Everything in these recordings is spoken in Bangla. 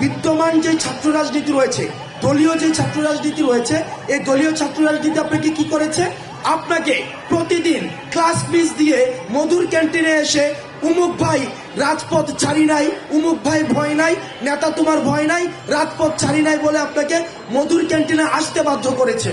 বিদ্যমান যে ছাত্র রাজনীতি রয়েছে, দলীয় যে ছাত্র রাজনীতি রয়েছে, এই দলীয় ছাত্র রাজনীতি আপনাকে কি করেছে? আপনাকে প্রতিদিন ক্লাস ফিস দিয়ে মধুর ক্যান্টিনে এসে, উমুক ভাই, রাজপথ ছাড়ি নাই, উমুক ভাই ভয় নাই, নেতা তোমার ভয় নাই, রাজপথ ছাড়ি নাই বলে আপনাকে মধুর ক্যান্টিনে আসতে বাধ্য করেছে।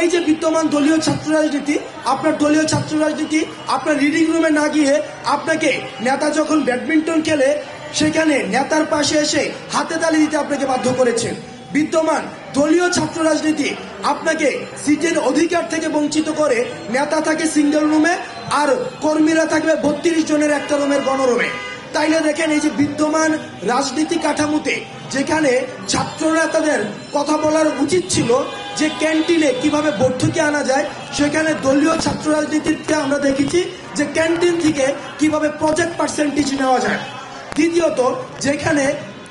এই যে বিদ্যমান দলীয় ছাত্র রাজনীতি, আপনার দলীয় ছাত্র রাজনীতি, আপনার রিডিং রুমে না গিয়ে আপনাকে নেতা যখন ব্যাডমিন্টন খেলে সেখানে নেতার পাশে এসে হাতে তালি দিতে আপনাকে বাধ্য করেছেন বিদ্যমান দলীয় ছাত্র রাজনীতি আপনাকে সিটের অধিকার থেকে বঞ্চিত করে নেতা থাকে সিঙ্গেল রুমে আর কর্মীরা থাকবে বত্রিশ জনের একটা রুমের গণরুমে। তাইলে দেখেন এই যে বিদ্যমান রাজনীতি কাঠামোতে যেখানে ছাত্র নেতাদের কথা বলার উচিত ছিল যে ক্যান্টিনে কীভাবে বৈঠকে আনা যায়, সেখানে দলীয় ছাত্র রাজনীতিতে আমরা দেখেছি যে ক্যান্টিন থেকে কীভাবে প্রজেক্ট পার্সেন্টেজ নেওয়া যায়। দ্বিতীয়ত, যেখানে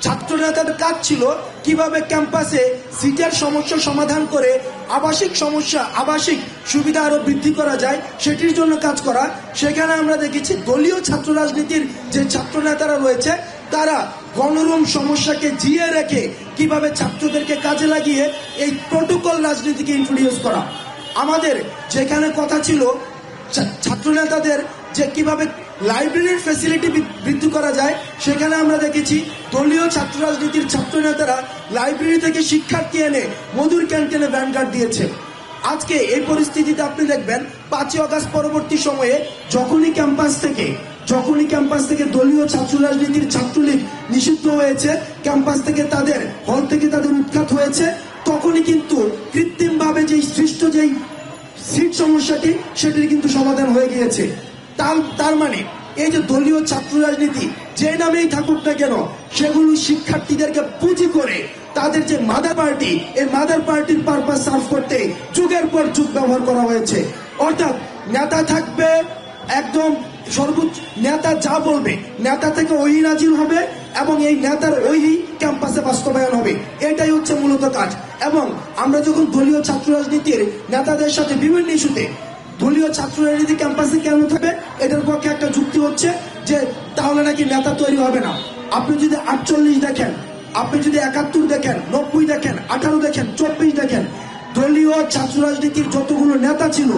ছাত্র নেতাদের কাজ ছিল কীভাবে ক্যাম্পাসে সিটের সমস্যা সমাধান করে আবাসিক সমস্যা, আবাসিক সুবিধা আরও বৃদ্ধি করা যায়, সেটির জন্য কাজ করা। সেখানে আমরা দেখেছি দলীয় ছাত্র রাজনীতির যে ছাত্র নেতারা রয়েছে, তারা গণরুম সমস্যাকে জিয়ে রেখে কীভাবে ছাত্রদেরকে কাজে লাগিয়ে এই প্রোটোকল রাজনীতিকে ইন্ট্রোডিউস করা। আমাদের যেখানে কথা ছিল ছাত্র নেতাদের যে কীভাবে লাইব্রেরির ফেসিলিটি বৃদ্ধি করা যায়, সেখানে আমরা দেখেছি দলীয় ছাত্র রাজনীতির ছাত্র নেতারা লাইব্রেরি থেকে শিক্ষার্থী এনে মধুর ক্যান্টিনে ভ্যানগার্ড দিয়েছে। আজকে এই পরিস্থিতিতে আপনি দেখবেন, পাঁচই অগাস্ট পরবর্তী সময়ে যখনই ক্যাম্পাস থেকে, যখনই ক্যাম্পাস থেকে দলীয় ছাত্র রাজনীতির ছাত্রলীগ নিষিদ্ধ হয়েছে, ক্যাম্পাস থেকে তাদের, হল থেকে তাদের উৎখাত হয়েছে, তখনই কিন্তু কৃত্রিমভাবে যেই সৃষ্ট যেই সিট সমস্যাটি, সেটির কিন্তু সমাধান হয়ে গিয়েছে। তার মানে এই যে দলীয় ছাত্র রাজনীতি, যে নামেই থাকুক না কেন, সেগুলো শিক্ষার্থীদেরকে পুঁজি করে তাদের যে মাদার পার্টি এই মাদার পার্টির পারপাস সার্ভ করতে যুগের পর যুগ ব্যবহার করা হয়েছে। অর্থাৎ নেতা থাকবে একদম সর্বোচ্চ, নেতা যা বলবে, নেতা থেকে ওই নাজির হবে এবং এই নেতার ওই ক্যাম্পাসে বাস্তবায়ন হবে। এটাই হচ্ছে মূলত কাজ। এবং আমরা যখন দলীয় ছাত্র রাজনীতির নেতাদের সাথে বিভিন্ন ইস্যুতে দলীয় ছাত্র রাজনীতি ক্যাম্পাসে কেন থাকবে এটার পক্ষে একটা যুক্তি হচ্ছে যে তাহলে নাকি নেতা তৈরি হবে না। আপনি যদি আটচল্লিশ দেখেন, আপনি যদি একাত্তর দেখেন, নব্বই দেখেন, আঠারো দেখেন, চব্বিশ দেখেন, দলীয় ছাত্র রাজনীতির যতগুলো নেতা ছিল,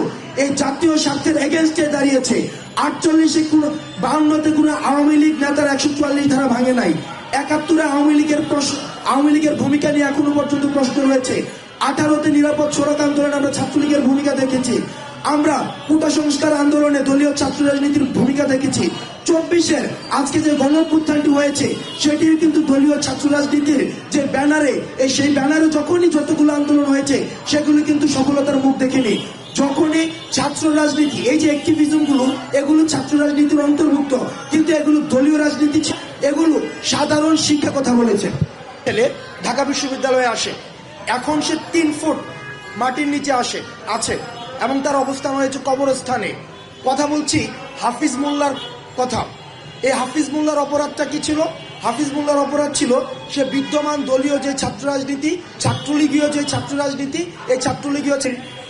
এই জাতীয় স্বার্থের এগেনস্টে দাঁড়িয়েছে। আটচল্লিশে কোনো, বাউন্নতে কোনো আওয়ামী লীগ নেতার একশো চুয়াল্লিশ ধারা ভাঙে নাই। একাত্তরে আওয়ামী লীগের প্রশ্ন আওয়ামী লীগের ভূমিকা নিয়ে এখনও পর্যন্ত প্রশ্ন রয়েছে। আঠারোতে নিরাপদ সড়ক আন্দোলনে আমরা ছাত্রলীগের ভূমিকা দেখেছি। আমরা কোটা সংস্কার আন্দোলনে দলীয় ছাত্র রাজনীতির ভূমিকা দেখেছি। চব্বিশের আজকে যে গণঅভ্যুত্থানটি হয়েছে সেটির কিন্তু দলীয় ছাত্র রাজনীতির যে ব্যানারে, এই সেই ব্যানারে যখনই যতগুলো আন্দোলন হয়েছে, সেগুলো কিন্তু সফলতার মুখ দেখেনি। যখনই ছাত্র রাজনীতি, এই যে অ্যাক্টিভিজমগুলো এগুলো ছাত্র রাজনীতির অন্তর্ভুক্ত, কিন্তু এগুলো দলীয় রাজনীতি এগুলো সাধারণ শিক্ষা কথা বলেছে। ছেলে ঢাকা বিশ্ববিদ্যালয়ে আসে। এখন সে তিন ফুট মাটির নিচে আসে, আছে। এবং তার অবস্থান হয়েছে কবরস্থানে। কথা বলছি হাফিজ মোল্লার কথা। এই হাফিজ মোল্লার অপরাধটা কি ছিল? হাফিজ মোল্লার অপরাধ ছিল, সে বিদ্যমান দলীয় যে ছাত্র রাজনীতি ছাত্রলীগীয় যে ছাত্র রাজনীতি এই ছাত্রলীগীয়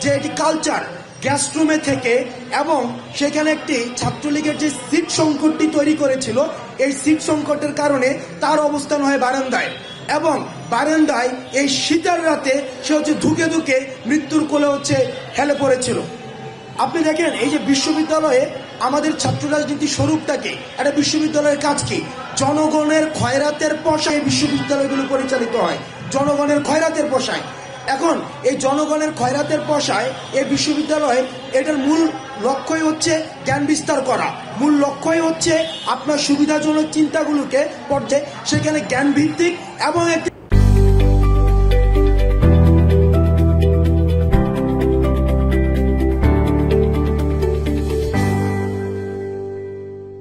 যে এটি কালচার গ্যাস্ট্রুমে থেকে, এবং সেখানে একটি ছাত্রলীগের যে সিট সংকটটি তৈরি করেছিল, এই সিট সংকটের কারণে তার অবস্থান হয় বারান্দায়। এবং বারান্দায় এই শীতের রাতে সে হচ্ছে ধুকে ধুকে মৃত্যুর কোলে হচ্ছে হেলে পড়েছিল। আপনি দেখেন, এই যে বিশ্ববিদ্যালয়ে আমাদের ছাত্র রাজনীতি স্বরূপটাকে, একটা বিশ্ববিদ্যালয়ের কাজ কি? জনগণের খয়রাতের পশায় বিশ্ববিদ্যালয়গুলো পরিচালিত হয়। জনগণের খয়রাতের পশায়। এখন এই জনগণের খয়রাতের পশায় এই বিশ্ববিদ্যালয়ে এটার মূল লক্ষ্যই হচ্ছে জ্ঞান বিস্তার করা। মূল লক্ষ্যই হচ্ছে আপনার সুবিধাজনক চিন্তাগুলোকে পর্যায়ে সেখানে জ্ঞান ভিত্তিক এবং একটি